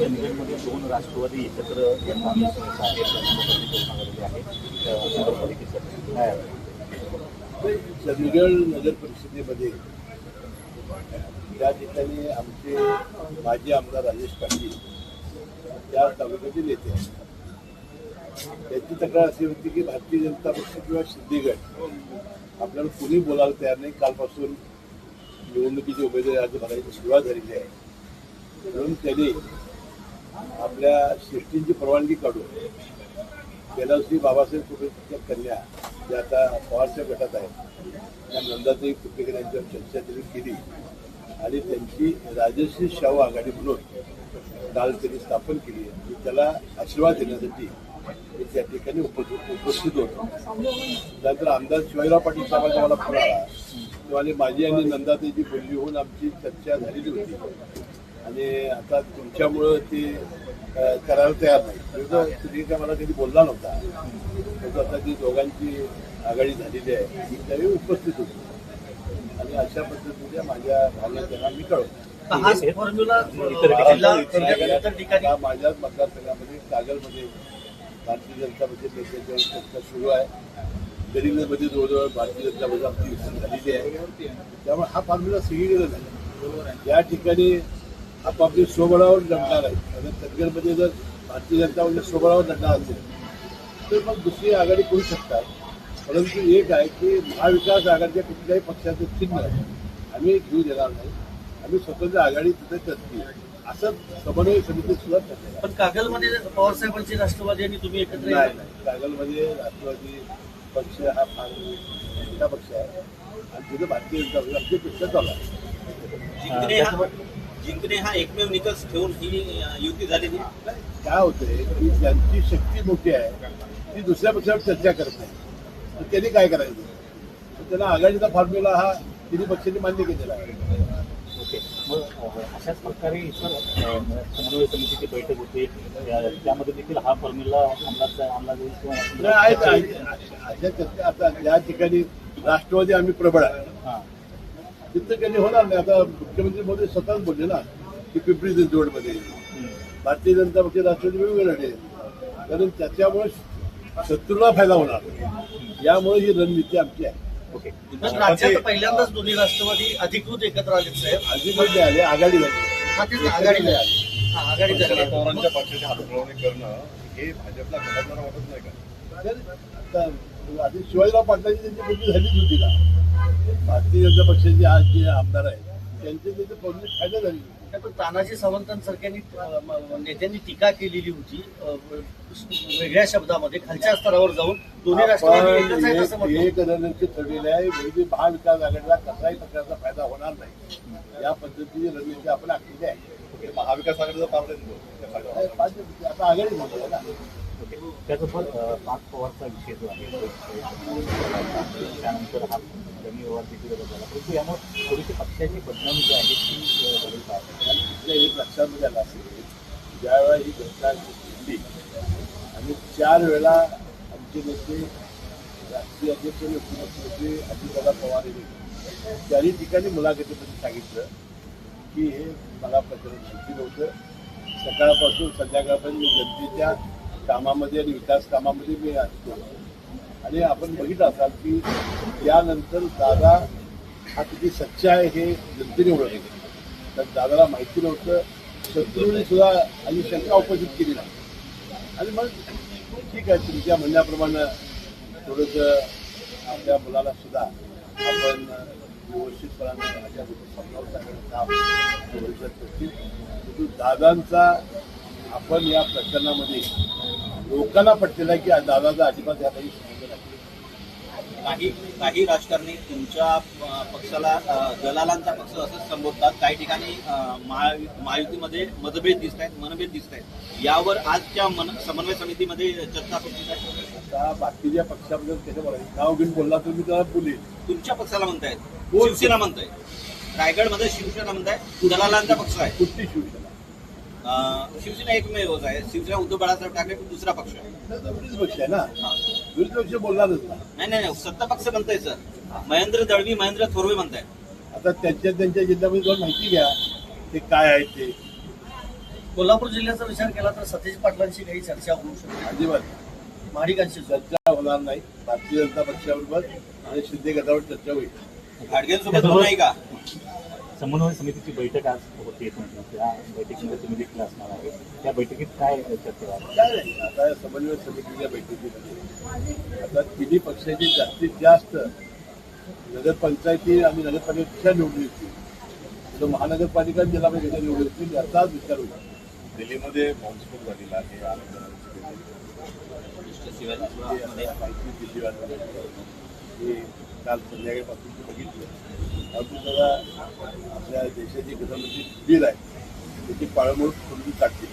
चंदगडमध्ये दोन राष्ट्रवादी एकत्र आहे. चंदगड नगर परिषदेमध्ये त्या ठिकाणी आमचे माजी आमदार राजेश पाटील त्या तालुक्याचे नेते आहेत. त्यांची तक्रार अशी होती की भारतीय जनता पक्ष किंवा सिद्धीगड आपल्याला कुणी बोलायला तयार नाही. कालपासून निवडणुकीचे उमेदवारी अर्ज भरायची सुरुवात झालेली आहे. म्हणून त्यांनी आपल्या शिष्टींची परवानगी काढून बेलावश्री बाबासाहेब कुटुंबाच्या कन्या ज्या आता पवारच्या गटात आहेत त्या नंदाताई कुपेकर यांच्यावर चर्चा त्यांनी केली. आणि त्यांची राजश्री शाहू आघाडी म्हणून काल त्यांनी स्थापन केली. आणि त्याला आशीर्वाद देण्यासाठी मी त्या ठिकाणी उपस्थित उपस्थित होतो. त्यानंतर आमदार शिवाजीराव पाटील साहेबांचा मला फोन आला तेव्हा माझी आणि नंदाताईची बोलली होऊन आमची चर्चा झालेली होती. आणि आता तुमच्यामुळं ते करायला तयार नाही. तुम्ही काय मला कधी बोलला नव्हता. तसं आता ती दोघांची आघाडी झालेली आहे मी त्यावेळी उपस्थित होतो. आणि अशा पद्धतीने माझ्या भावना त्यांना मी कळवतो माझ्याच मतदारसंघामध्ये कागलमध्ये भारतीय जनता पक्ष नेत्यांच्यावर चर्चा सुरू आहे. गडिंगमध्ये जवळजवळ भारतीय जनता पक्ष आमची झालेली आहे. त्यामुळे हा फॉर्म्युला सगळीकडे झाला या ठिकाणी आपापली स्वबळावर लढणार आहे. आणि चंदगडमध्ये जर भारतीय जनता पक्ष स्वबळावर लढणार असेल तर मग दुसरी आघाडी करू शकतात. परंतु एक आहे की महाविकास आघाडीच्या कुठल्याही पक्षाचं चिन्ह आम्ही घेऊ देणार नाही. आम्ही स्वतंत्र आघाडी तिथे करतील असं समन्वय समिती सुद्धा आहे. पण कागलमध्ये पवार साहेबांची राष्ट्रवादी आणि तुम्ही एकत्र नाही येत नाही. कागलमध्ये राष्ट्रवादी पक्ष हा फार मोठा पक्ष आहे. आणि तिथे भारतीय जनता पक्ष आमची पेक्षा चालू आहे जिंकणे हा एकमेव निकष ठेवून ही युती झालेली. काय होतंय की ज्यांची शक्ती मोठी आहे ती दुसऱ्या पक्षावर चर्चा करत नाही. तर त्यांनी काय करायचं? त्यांना आघाडीचा फॉर्म्युला हा तिन्ही पक्षांनी मान्य केलेला आहे. ओके. मग अ, अशाच प्रकारे इतर समन्वय समितीची बैठक होते. त्या- त्यामध्ये देखील हा फॉर्म्युला अंमलात. अशा चर्चा आता ज्या ठिकाणी राष्ट्रवादी आम्ही प्रबळ आहे. हां. तिथं काही होणार नाही. आता मुख्यमंत्री मोदी स्वतःच बोलले ना की पिंपरी चिंचवडमध्ये. भारतीय जनता पक्ष राष्ट्रवादी वेगवेगळे लढे कारण त्याच्यामुळे शत्रूला फायदा होणार यामुळे ही रणनीती आमची आहे. ओके. पण राज्यात पहिल्यांदाच दोन्ही राष्ट्रवादी अधिकृत एकत्र आले साहेब. आधी म्हणजे आले. आघाडी झाली हा आघाडी झाली हा, आघाडी झाली पवारांच्या पक्षाची हातमिळवणी करणं हे भाजपला घडवणारं वाटत नाही का? आता आधी शिवाजीराव पाटलांची त्यांची झालीच होती ना. भारतीय जनता पक्षाचे आज जे आमदार आहेत त्यांचे त्याचे बोलणी फायदा झाली नाही, पण तानाजी सावंतांसारख्यांनी अ, म- नेत्यांनी टीका केलेली होती अ, वेगळ्या शब्दामध्ये खालच्या स्तरावर जाऊन दोन्ही राष्ट्रवादी एकच आहेत असं आपण म्हटलं. एक रणनीती ठरलेली आहे. म्हणजे महाविकास आघाडीला कसलाही प्रकारचा फायदा होणार नाही. या पद्धतीची रणनीती आपण आखलेली आहे. महाविकास आघाडीचा दिवस- आता आघाडी झाली आहे ना होते. त्याचं अ, पाच पवारचा विषय जो आहे त्यानंतर हा कमी व्यवहार देखील झाला. परंतु यामुळे थोडीशी पक्षाची बदनामी जी आहे ती अ, झाली का तिथल्या एक लक्षात झाला असेल ज्यावेळा ही घटना घडली आणि चार वेळा आमचे नेते राष्ट्रीय अध्यक्ष आणि उपमुख्यमंत्री अजितदादा पवार यांनी चारही ठिकाणी मुलाखतीमध्ये सांगितलं की हे मला प्रकरण माहिती नव्हतं. सकाळपासून संध्याकाळपर्यंत जनतेच्या कामामध्ये आणि विकास कामामध्ये मी असतो आणि आपण बघितलं असाल की यानंतर दादा हा किती सच्चा आहे हे जनतेने ओळखले. तर दादाला माहिती नव्हतं शत्रूंनी सुद्धा आणि शंका उपस्थित केली नाही. आणि मग ठीक आहे तुमच्या म्हणण्याप्रमाणे थोडंसं आपल्या मुलाला सुद्धा आपण व्यवस्थितपणाने समजावून काम करतील. दादांचा आपण या प्रकरणामध्ये लोकांना पटलेला आहे की दादाचा अजिबात या काही काही काही राजकारणी तुमच्या पक्षाला दलालांचा पक्ष असंच संबोधतात. काही ठिकाणी महायुतीमध्ये मतभेद दिसत आहेत मनभेद दिसत आहेत यावर आजच्या मन समन्वय समितीमध्ये चर्चा सुरू आहे. आता बाकीच्या पक्षाबद्दल त्याच्या बोलायचं नाव घेऊन बोलला तर मी त्याला बोलेल. तुमच्या पक्षाला म्हणतायत? शिवसेना म्हणताय रायगडमध्ये शिवसेना म्हणताय दलालांचा पक्ष आहे. कुठली शिवसेना? शिवसेना एकमेवच आहे. शिवसेना उद्धव बाळासाहेब ठाकरे दुसरा पक्ष आहे. विरोधी पक्ष आहे ना? विरोधी पक्ष बोलणारच ना नाही नाही नाही. सत्ता पक्ष म्हणताय सर. महेंद्र दळवी महेंद्र थोरवे म्हणताय आता त्यांच्या त्यांच्या जिल्ह्यामध्ये जाऊन माहिती घ्या ते काय आहे ते. कोल्हापूर जिल्ह्याचा विचार केला तर सतेज पाटलांशी काही चर्चा होऊ शकते. अजिबात. महाडिकांशी चर्चा होणार नाही. भारतीय जनता पक्षाबरोबर आणि शिंदे गटावर चर्चा होईल. घाडगेंसोबत होत नाही का? समन्वय समितीची बैठक आज होते त्या बैठकीमध्ये तुम्ही देखील असणार आहे त्या बैठकीत काय चर्चा झाली? काय नाही आता या समन्वय समितीच्या बैठकीमध्ये आता तिन्ही पक्षाची जास्तीत जास्त नगरपंचायती आणि नगरपालिकेच्या निवडणुकी तर महानगरपालिका जिल्हा परिषदेच्या निवडणुकीतील याचाच विचार होता. दिल्लीमध्ये बॉम्बस्फोट झालेला आहे आनंद हे काल संध्याकाळपासून ते बघितलं. अजून जरा आपल्या देशाची गृहमंत्री बिल आहे त्याची पाळंबळ करून टाकते